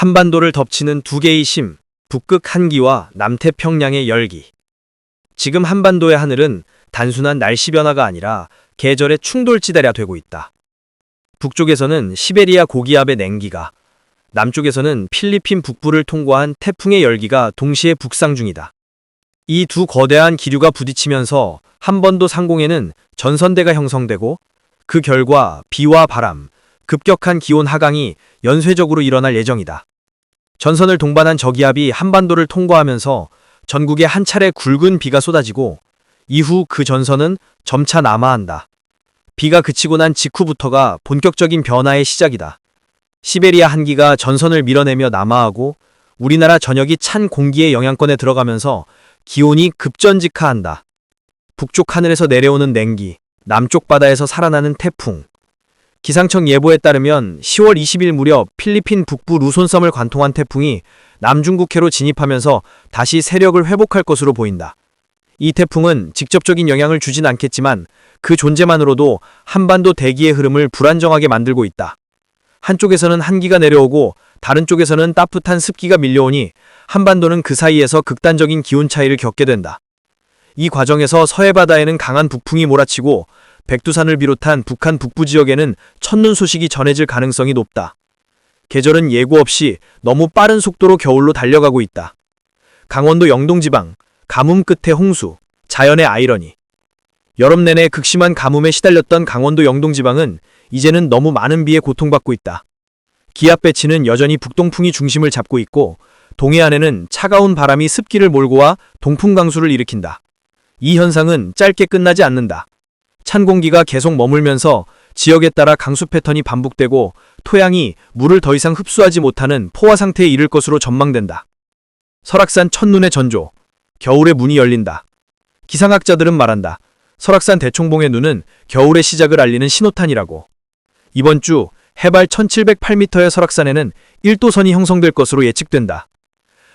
한반도를 덮치는 두 개의 심, 북극 한기와 남태평양의 열기. 지금 한반도의 하늘은 단순한 날씨 변화가 아니라 계절의 충돌지대라 되고 있다. 북쪽에서는 시베리아 고기압의 냉기가, 남쪽에서는 필리핀 북부를 통과한 태풍의 열기가 동시에 북상 중이다. 이 두 거대한 기류가 부딪히면서 한반도 상공에는 전선대가 형성되고 그 결과 비와 바람, 급격한 기온 하강이 연쇄적으로 일어날 예정이다. 전선을 동반한 저기압이 한반도를 통과하면서 전국에 한 차례 굵은 비가 쏟아지고 이후 그 전선은 점차 남하한다. 비가 그치고 난 직후부터가 본격적인 변화의 시작이다. 시베리아 한기가 전선을 밀어내며 남하하고 우리나라 전역이 찬 공기의 영향권에 들어가면서 기온이 급전직하한다. 북쪽 하늘에서 내려오는 냉기, 남쪽 바다에서 살아나는 태풍. 기상청 예보에 따르면 10월 20일 무렵 필리핀 북부 루손섬을 관통한 태풍이 남중국해로 진입하면서 다시 세력을 회복할 것으로 보인다. 이 태풍은 직접적인 영향을 주진 않겠지만 그 존재만으로도 한반도 대기의 흐름을 불안정하게 만들고 있다. 한쪽에서는 한기가 내려오고 다른 쪽에서는 따뜻한 습기가 밀려오니 한반도는 그 사이에서 극단적인 기온 차이를 겪게 된다. 이 과정에서 서해 바다에는 강한 북풍이 몰아치고 백두산을 비롯한 북한 북부 지역에는 첫눈 소식이 전해질 가능성이 높다. 계절은 예고 없이 너무 빠른 속도로 겨울로 달려가고 있다. 강원도 영동지방, 가뭄 끝에 홍수, 자연의 아이러니. 여름 내내 극심한 가뭄에 시달렸던 강원도 영동지방은 이제는 너무 많은 비에 고통받고 있다. 기압 배치는 여전히 북동풍이 중심을 잡고 있고 동해안에는 차가운 바람이 습기를 몰고 와 동풍 강수를 일으킨다. 이 현상은 짧게 끝나지 않는다. 찬 공기가 계속 머물면서 지역에 따라 강수 패턴이 반복되고 토양이 물을 더 이상 흡수하지 못하는 포화 상태에 이를 것으로 전망된다. 설악산 첫눈의 전조, 겨울의 문이 열린다. 기상학자들은 말한다. 설악산 대총봉의 눈은 겨울의 시작을 알리는 신호탄이라고. 이번 주 해발 1708m의 설악산에는 1도선이 형성될 것으로 예측된다.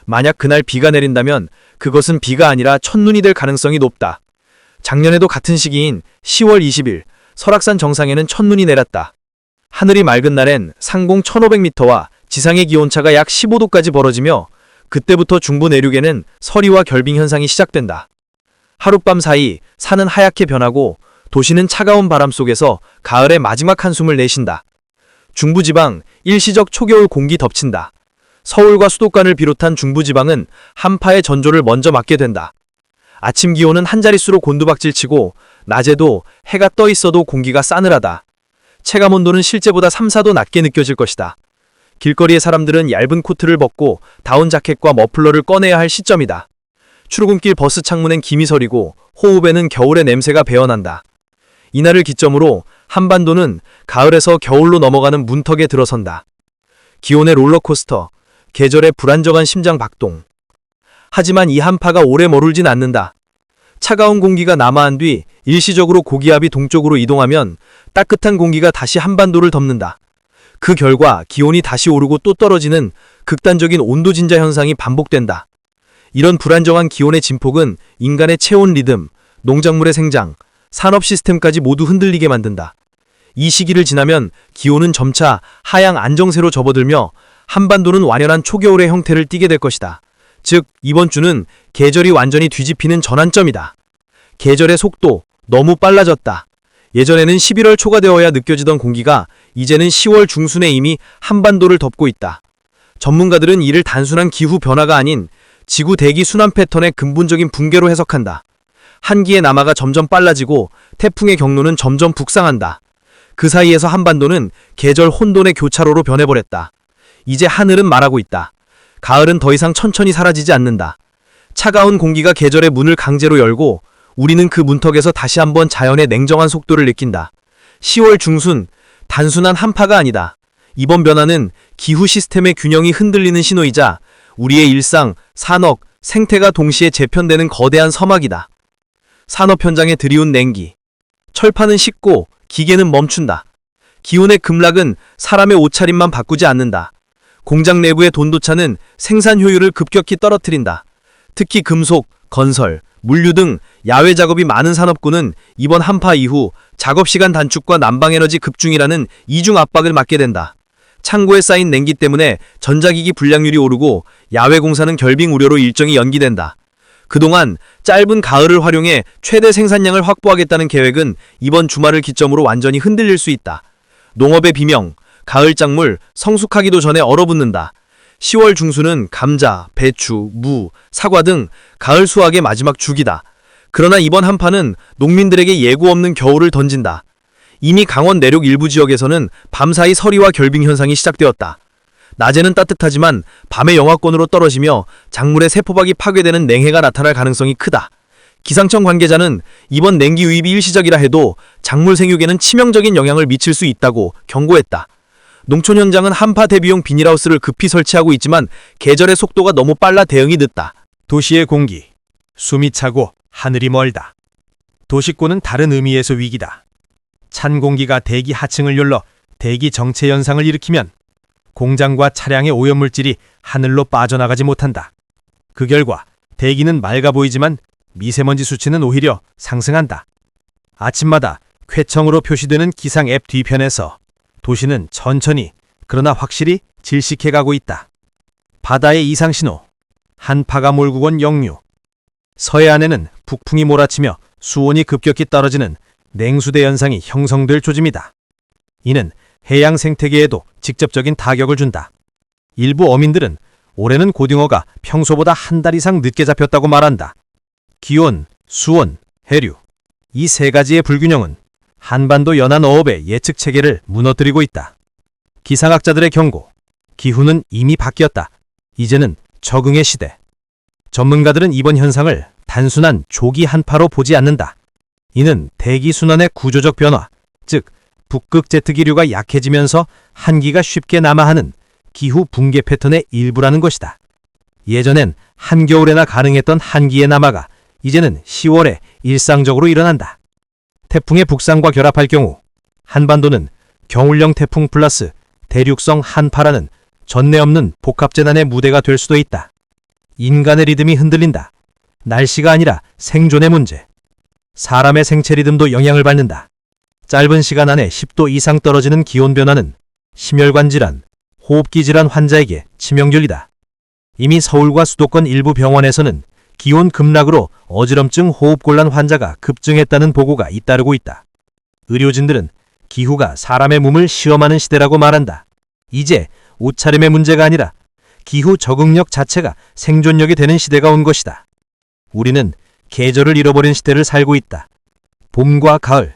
만약 그날 비가 내린다면 그것은 비가 아니라 첫눈이 될 가능성이 높다. 작년에도 같은 시기인 10월 20일 설악산 정상에는 첫눈이 내렸다. 하늘이 맑은 날엔 상공 1500m와 지상의 기온차가 약 15도까지 벌어지며 그때부터 중부 내륙에는 서리와 결빙 현상이 시작된다. 하룻밤 사이 산은 하얗게 변하고 도시는 차가운 바람 속에서 가을의 마지막 한숨을 내쉰다. 중부지방 일시적 초겨울 공기 덮친다. 서울과 수도권을 비롯한 중부지방은 한파의 전조를 먼저 맞게 된다. 아침 기온은 한 자릿수로 곤두박질치고 낮에도 해가 떠 있어도 공기가 싸늘하다. 체감 온도는 실제보다 3, 4도 낮게 느껴질 것이다. 길거리의 사람들은 얇은 코트를 벗고 다운 자켓과 머플러를 꺼내야 할 시점이다. 출근길 버스 창문엔 김이 서리고 호흡에는 겨울의 냄새가 배어난다. 이날을 기점으로 한반도는 가을에서 겨울로 넘어가는 문턱에 들어선다. 기온의 롤러코스터, 계절의 불안정한 심장 박동. 하지만 이 한파가 오래 머물진 않는다. 차가운 공기가 남하한 뒤 일시적으로 고기압이 동쪽으로 이동하면 따뜻한 공기가 다시 한반도를 덮는다. 그 결과 기온이 다시 오르고 또 떨어지는 극단적인 온도 진자 현상이 반복된다. 이런 불안정한 기온의 진폭은 인간의 체온 리듬, 농작물의 생장, 산업 시스템까지 모두 흔들리게 만든다. 이 시기를 지나면 기온은 점차 하향 안정세로 접어들며 한반도는 완연한 초겨울의 형태를 띠게 될 것이다. 즉, 이번 주는 계절이 완전히 뒤집히는 전환점이다. 계절의 속도 너무 빨라졌다. 예전에는 11월 초가 되어야 느껴지던 공기가 이제는 10월 중순에 이미 한반도를 덮고 있다. 전문가들은 이를 단순한 기후 변화가 아닌 지구 대기 순환 패턴의 근본적인 붕괴로 해석한다. 한기의 남하가 점점 빨라지고 태풍의 경로는 점점 북상한다. 그 사이에서 한반도는 계절 혼돈의 교차로로 변해버렸다. 이제 하늘은 말하고 있다. 가을은 더 이상 천천히 사라지지 않는다. 차가운 공기가 계절의 문을 강제로 열고 우리는 그 문턱에서 다시 한번 자연의 냉정한 속도를 느낀다. 10월 중순, 단순한 한파가 아니다. 이번 변화는 기후 시스템의 균형이 흔들리는 신호이자 우리의 일상, 산업, 생태가 동시에 재편되는 거대한 서막이다. 산업 현장에 들이운 냉기. 철판은 식고 기계는 멈춘다. 기온의 급락은 사람의 옷차림만 바꾸지 않는다. 공장 내부의 돈도차는 생산 효율을 급격히 떨어뜨린다. 특히 금속, 건설, 물류 등 야외 작업이 많은 산업군은 이번 한파 이후 작업 시간 단축과 난방 에너지 급증이라는 이중 압박을 맞게 된다. 창고에 쌓인 냉기 때문에 전자기기 불량률이 오르고 야외 공사는 결빙 우려로 일정이 연기된다. 그동안 짧은 가을을 활용해 최대 생산량을 확보하겠다는 계획은 이번 주말을 기점으로 완전히 흔들릴 수 있다. 농업의 비명, 가을 작물, 성숙하기도 전에 얼어붙는다. 10월 중순은 감자, 배추, 무, 사과 등 가을 수확의 마지막 주기다. 그러나 이번 한파는 농민들에게 예고 없는 겨울을 던진다. 이미 강원 내륙 일부 지역에서는 밤사이 서리와 결빙 현상이 시작되었다. 낮에는 따뜻하지만 밤에 영하권으로 떨어지며 작물의 세포박이 파괴되는 냉해가 나타날 가능성이 크다. 기상청 관계자는 이번 냉기 유입이 일시적이라 해도 작물 생육에는 치명적인 영향을 미칠 수 있다고 경고했다. 농촌 현장은 한파 대비용 비닐하우스를 급히 설치하고 있지만 계절의 속도가 너무 빨라 대응이 늦다. 도시의 공기, 숨이 차고 하늘이 멀다. 도시권은 다른 의미에서 위기다. 찬 공기가 대기 하층을 눌러 대기 정체 현상을 일으키면 공장과 차량의 오염물질이 하늘로 빠져나가지 못한다. 그 결과 대기는 맑아 보이지만 미세먼지 수치는 오히려 상승한다. 아침마다 쾌청으로 표시되는 기상 앱 뒤편에서 도시는 천천히 그러나 확실히 질식해 가고 있다. 바다의 이상 신호, 한파가 몰고 온 역류, 서해안에는 북풍이 몰아치며 수온이 급격히 떨어지는 냉수대 현상이 형성될 조짐이다. 이는 해양 생태계에도 직접적인 타격을 준다. 일부 어민들은 올해는 고등어가 평소보다 한 달 이상 늦게 잡혔다고 말한다. 기온, 수온, 해류. 이 세 가지의 불균형은 한반도 연안 어업의 예측 체계를 무너뜨리고 있다. 기상학자들의 경고. 기후는 이미 바뀌었다. 이제는 적응의 시대. 전문가들은 이번 현상을 단순한 조기 한파로 보지 않는다. 이는 대기 순환의 구조적 변화, 즉 북극 제트기류가 약해지면서 한기가 쉽게 남아하는 기후 붕괴 패턴의 일부라는 것이다. 예전엔 한겨울에나 가능했던 한기의 남하가 이제는 10월에 일상적으로 일어난다. 태풍의 북상과 결합할 경우 한반도는 겨울령 태풍 플러스 대륙성 한파라는 전례 없는 복합재난의 무대가 될 수도 있다. 인간의 리듬이 흔들린다. 날씨가 아니라 생존의 문제. 사람의 생체 리듬도 영향을 받는다. 짧은 시간 안에 10도 이상 떨어지는 기온 변화는 심혈관 질환, 호흡기 질환 환자에게 치명적이다. 이미 서울과 수도권 일부 병원에서는 기온 급락으로 어지럼증 호흡곤란 환자가 급증했다는 보고가 잇따르고 있다. 의료진들은 기후가 사람의 몸을 시험하는 시대라고 말한다. 이제 옷차림의 문제가 아니라 기후 적응력 자체가 생존력이 되는 시대가 온 것이다. 우리는 계절을 잃어버린 시대를 살고 있다. 봄과 가을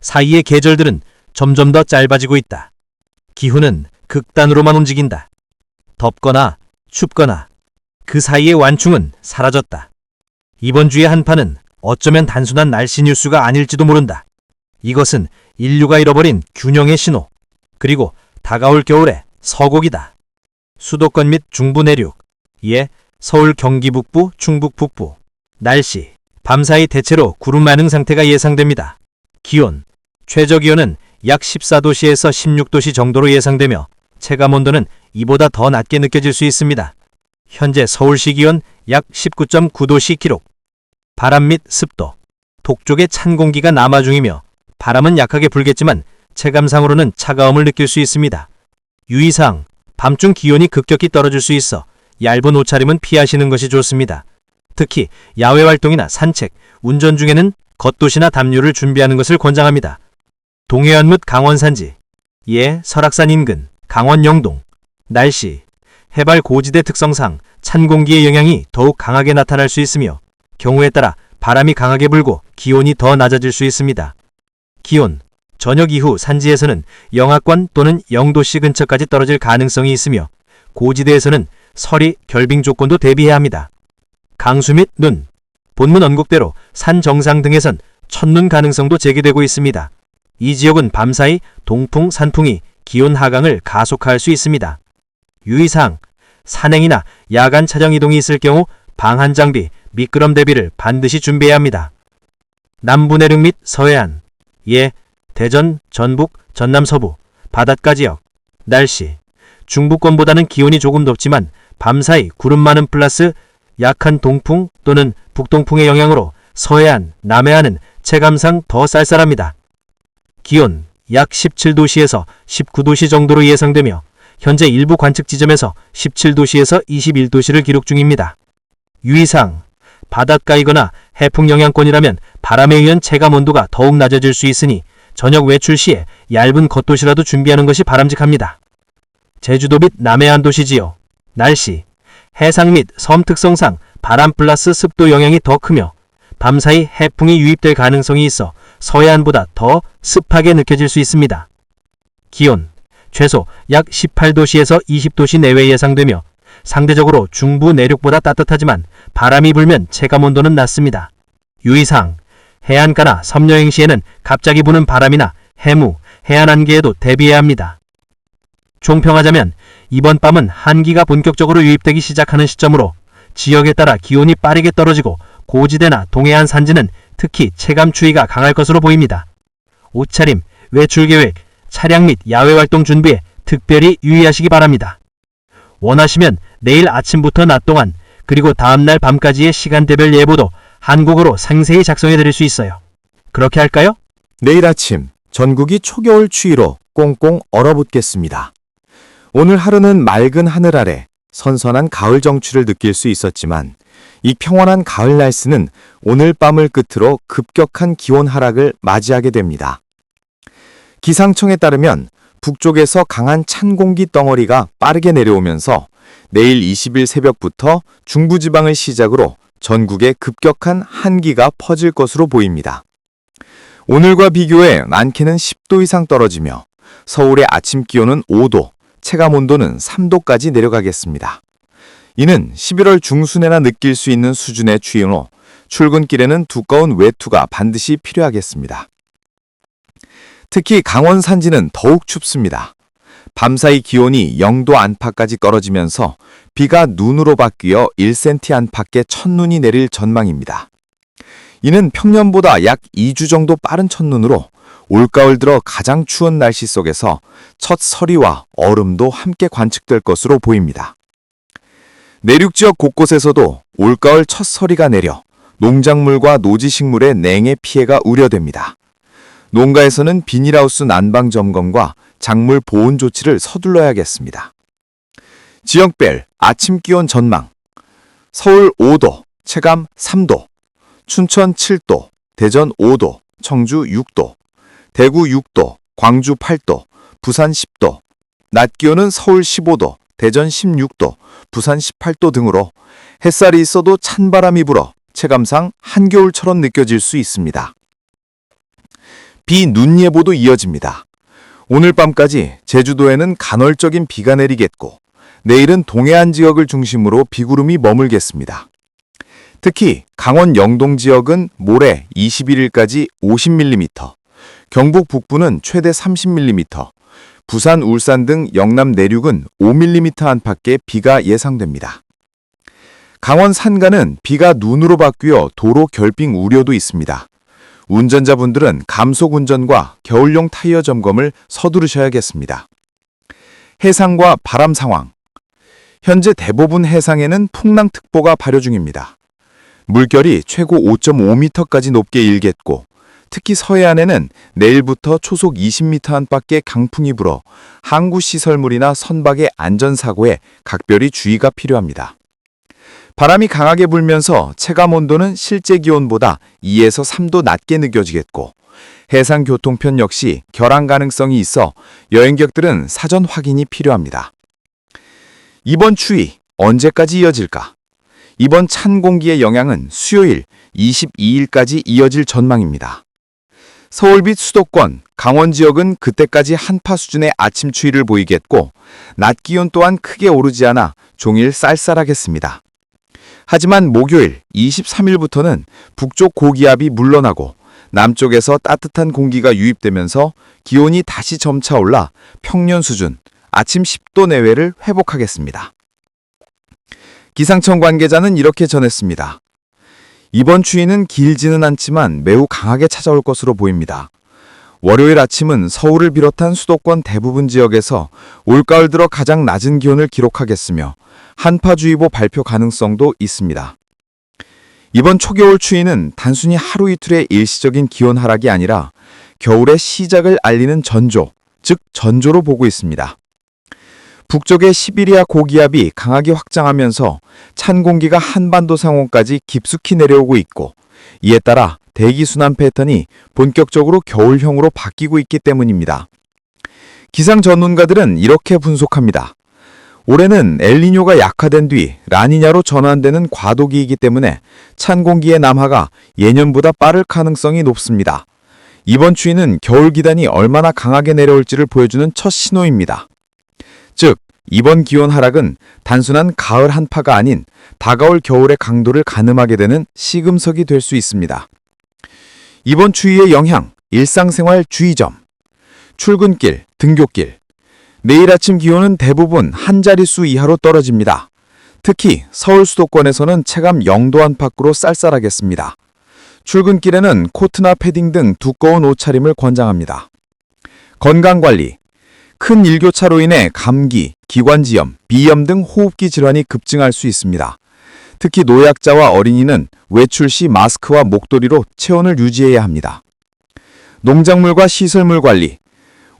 사이의 계절들은 점점 더 짧아지고 있다. 기후는 극단으로만 움직인다. 덥거나 춥거나 그 사이의 완충은 사라졌다. 이번 주의 한파는 어쩌면 단순한 날씨 뉴스가 아닐지도 모른다. 이것은 인류가 잃어버린 균형의 신호, 그리고 다가올 겨울의 서곡이다. 수도권 및 중부 내륙, 이에 서울 경기 북부, 충북 북부, 날씨, 밤사이 대체로 구름 많은 상태가 예상됩니다. 기온, 최저 기온은 약 14도씨에서 16도씨 정도로 예상되며 체감 온도는 이보다 더 낮게 느껴질 수 있습니다. 현재 서울시 기온 약 19.9도씨 기록. 바람 및 습도. 동쪽에 찬 공기가 남아 중이며 바람은 약하게 불겠지만 체감상으로는 차가움을 느낄 수 있습니다. 유의사항, 밤중 기온이 급격히 떨어질 수 있어 얇은 옷차림은 피하시는 것이 좋습니다. 특히 야외 활동이나 산책, 운전 중에는 겉옷이나 담요를 준비하는 것을 권장합니다. 동해안 및 강원 산지, 예, 설악산 인근, 강원 영동, 날씨, 해발 고지대 특성상 찬 공기의 영향이 더욱 강하게 나타날 수 있으며 경우에 따라 바람이 강하게 불고 기온이 더 낮아질 수 있습니다. 기온, 저녁 이후 산지에서는 영하권 또는 0도씨 근처까지 떨어질 가능성이 있으며 고지대에서는 서리, 결빙 조건도 대비해야 합니다. 강수 및 눈, 본문 언급대로 산 정상 등에선 첫눈 가능성도 제기되고 있습니다. 이 지역은 밤사이 동풍, 산풍이 기온 하강을 가속화할 수 있습니다. 유의사항, 산행이나 야간 차량 이동이 있을 경우 방한 장비, 미끄럼 대비를 반드시 준비해야 합니다. 남부 내륙 및 서해안, 예, 대전, 전북, 전남 서부, 바닷가 지역, 날씨, 중부권보다는 기온이 조금 높지만 밤사이 구름 많은 플러스 약한 동풍 또는 북동풍의 영향으로 서해안, 남해안은 체감상 더 쌀쌀합니다. 기온 약 17도씨에서 19도씨 정도로 예상되며 현재 일부 관측 지점에서 17도시에서 21도시를 기록 중입니다. 유의사항 바닷가이거나 해풍 영향권이라면 바람에 의한 체감 온도가 더욱 낮아질 수 있으니 저녁 외출 시에 얇은 겉옷이라도 준비하는 것이 바람직합니다. 제주도 및 남해안 도시지요. 날씨 해상 및 섬 특성상 바람 플러스 습도 영향이 더 크며 밤사이 해풍이 유입될 가능성이 있어 서해안보다 더 습하게 느껴질 수 있습니다. 기온 최소 약 18도시에서 20도씨 내외 예상되며 상대적으로 중부 내륙보다 따뜻하지만 바람이 불면 체감 온도는 낮습니다. 유의사항 해안가나 섬여행 시에는 갑자기 부는 바람이나 해무, 해안 안개에도 대비해야 합니다. 총평하자면 이번 밤은 한기가 본격적으로 유입되기 시작하는 시점으로 지역에 따라 기온이 빠르게 떨어지고 고지대나 동해안 산지는 특히 체감 추위가 강할 것으로 보입니다. 옷차림, 외출 계획, 차량 및 야외 활동 준비에 특별히 유의하시기 바랍니다. 원하시면 내일 아침부터 낮 동안 그리고 다음날 밤까지의 시간대별 예보도 한국어로 상세히 작성해 드릴 수 있어요. 그렇게 할까요? 내일 아침 전국이 초겨울 추위로 꽁꽁 얼어붙겠습니다. 오늘 하루는 맑은 하늘 아래 선선한 가을 정취를 느낄 수 있었지만 이 평온한 가을 날씨는 오늘 밤을 끝으로 급격한 기온 하락을 맞이하게 됩니다. 기상청에 따르면 북쪽에서 강한 찬 공기 덩어리가 빠르게 내려오면서 내일 20일 새벽부터 중부지방을 시작으로 전국에 급격한 한기가 퍼질 것으로 보입니다. 오늘과 비교해 많게는 10도 이상 떨어지며 서울의 아침 기온은 5도, 체감 온도는 3도까지 내려가겠습니다. 이는 11월 중순에나 느낄 수 있는 수준의 추위로 출근길에는 두꺼운 외투가 반드시 필요하겠습니다. 특히 강원 산지는 더욱 춥습니다. 밤사이 기온이 0도 안팎까지 떨어지면서 비가 눈으로 바뀌어 1cm 안팎의 첫눈이 내릴 전망입니다. 이는 평년보다 약 2주 정도 빠른 첫눈으로 올가을 들어 가장 추운 날씨 속에서 첫 서리와 얼음도 함께 관측될 것으로 보입니다. 내륙 지역 곳곳에서도 올가을 첫 서리가 내려 농작물과 노지 식물의 냉해 피해가 우려됩니다. 농가에서는 비닐하우스 난방 점검과 작물 보온 조치를 서둘러야겠습니다. 지역별 아침 기온 전망 서울 5도, 체감 3도, 춘천 7도, 대전 5도, 청주 6도, 대구 6도, 광주 8도, 부산 10도, 낮 기온은 서울 15도, 대전 16도, 부산 18도 등으로 햇살이 있어도 찬바람이 불어 체감상 한겨울처럼 느껴질 수 있습니다. 비, 눈 예보도 이어집니다. 오늘 밤까지 제주도에는 간헐적인 비가 내리겠고 내일은 동해안 지역을 중심으로 비구름이 머물겠습니다. 특히 강원 영동 지역은 모레 21일까지 50mm, 경북 북부는 최대 30mm, 부산, 울산 등 영남 내륙은 5mm 안팎의 비가 예상됩니다. 강원 산간은 비가 눈으로 바뀌어 도로 결빙 우려도 있습니다. 운전자분들은 감속 운전과 겨울용 타이어 점검을 서두르셔야겠습니다. 해상과 바람 상황. 현재 대부분 해상에는 풍랑특보가 발효 중입니다. 물결이 최고 5.5m까지 높게 일겠고 특히 서해안에는 내일부터 초속 20m 안팎의 강풍이 불어 항구 시설물이나 선박의 안전사고에 각별히 주의가 필요합니다. 바람이 강하게 불면서 체감 온도는 실제 기온보다 2에서 3도 낮게 느껴지겠고 해상 교통편 역시 결항 가능성이 있어 여행객들은 사전 확인이 필요합니다. 이번 추위 언제까지 이어질까? 이번 찬 공기의 영향은 수요일 22일까지 이어질 전망입니다. 서울 및 수도권, 강원 지역은 그때까지 한파 수준의 아침 추위를 보이겠고 낮 기온 또한 크게 오르지 않아 종일 쌀쌀하겠습니다. 하지만 목요일 23일부터는 북쪽 고기압이 물러나고 남쪽에서 따뜻한 공기가 유입되면서 기온이 다시 점차 올라 평년 수준 아침 10도 내외를 회복하겠습니다. 기상청 관계자는 이렇게 전했습니다. 이번 추위는 길지는 않지만 매우 강하게 찾아올 것으로 보입니다. 월요일 아침은 서울을 비롯한 수도권 대부분 지역에서 올가을 들어 가장 낮은 기온을 기록하겠으며 한파주의보 발표 가능성도 있습니다. 이번 초겨울 추위는 단순히 하루 이틀의 일시적인 기온 하락이 아니라 겨울의 시작을 알리는 전조, 즉 전조로 보고 있습니다. 북쪽의 시베리아 고기압이 강하게 확장하면서 찬 공기가 한반도 상온까지 깊숙이 내려오고 있고 이에 따라 대기 순환 패턴이 본격적으로 겨울형으로 바뀌고 있기 때문입니다. 기상 전문가들은 이렇게 분석합니다. 올해는 엘니뇨가 약화된 뒤 라니냐로 전환되는 과도기이기 때문에 찬 공기의 남하가 예년보다 빠를 가능성이 높습니다. 이번 추위는 겨울 기단이 얼마나 강하게 내려올지를 보여주는 첫 신호입니다. 즉, 이번 기온 하락은 단순한 가을 한파가 아닌 다가올 겨울의 강도를 가늠하게 되는 시금석이 될 수 있습니다. 이번 추위의 영향, 일상생활 주의점. 출근길, 등굣길. 내일 아침 기온은 대부분 한 자릿수 이하로 떨어집니다. 특히 서울 수도권에서는 체감 0도 안팎으로 쌀쌀하겠습니다. 출근길에는 코트나 패딩 등 두꺼운 옷차림을 권장합니다. 건강관리. 큰 일교차로 인해 감기, 기관지염, 비염 등 호흡기 질환이 급증할 수 있습니다. 특히 노약자와 어린이는 외출 시 마스크와 목도리로 체온을 유지해야 합니다. 농작물과 시설물 관리.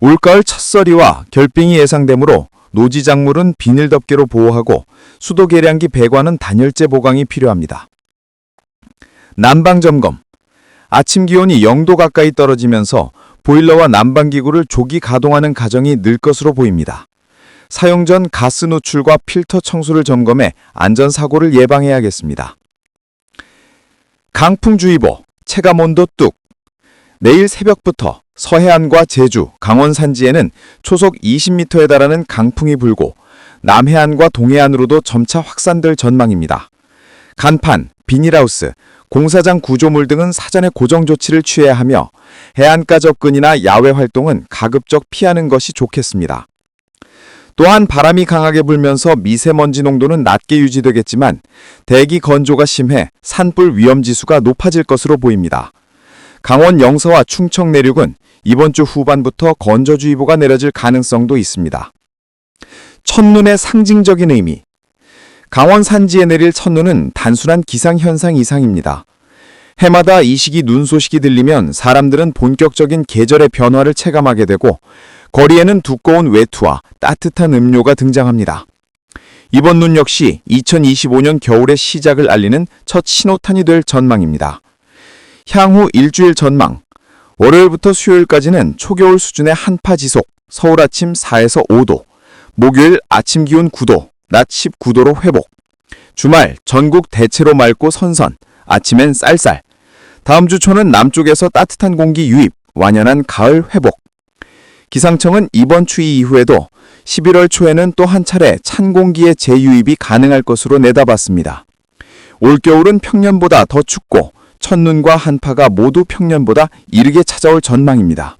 올가을 첫서리와 결빙이 예상되므로 노지작물은 비닐 덮개로 보호하고 수도 계량기 배관은 단열재 보강이 필요합니다. 난방 점검. 아침 기온이 0도 가까이 떨어지면서 보일러와 난방기구를 조기 가동하는 가정이 늘 것으로 보입니다. 사용 전 가스 노출과 필터 청소를 점검해 안전사고를 예방해야겠습니다. 강풍주의보, 체감온도 뚝. 내일 새벽부터 서해안과 제주, 강원 산지에는 초속 20m에 달하는 강풍이 불고 남해안과 동해안으로도 점차 확산될 전망입니다. 간판, 비닐하우스, 공사장 구조물 등은 사전에 고정 조치를 취해야 하며 해안가 접근이나 야외 활동은 가급적 피하는 것이 좋겠습니다. 또한 바람이 강하게 불면서 미세먼지 농도는 낮게 유지되겠지만 대기 건조가 심해 산불 위험 지수가 높아질 것으로 보입니다. 강원 영서와 충청 내륙은 이번 주 후반부터 건조주의보가 내려질 가능성도 있습니다. 첫눈의 상징적인 의미 강원 산지에 내릴 첫눈은 단순한 기상현상 이상입니다. 해마다 이 시기 눈 소식이 들리면 사람들은 본격적인 계절의 변화를 체감하게 되고 거리에는 두꺼운 외투와 따뜻한 음료가 등장합니다. 이번 눈 역시 2025년 겨울의 시작을 알리는 첫 신호탄이 될 전망입니다. 향후 일주일 전망. 월요일부터 수요일까지는 초겨울 수준의 한파 지속, 서울 아침 4에서 5도, 목요일 아침 기온 9도, 낮 19도로 회복. 주말 전국 대체로 맑고 선선, 아침엔 쌀쌀. 다음 주 초는 남쪽에서 따뜻한 공기 유입, 완연한 가을 회복. 기상청은 이번 추위 이후에도 11월 초에는 또 한 차례 찬 공기의 재유입이 가능할 것으로 내다봤습니다. 올겨울은 평년보다 더 춥고 첫눈과 한파가 모두 평년보다 이르게 찾아올 전망입니다.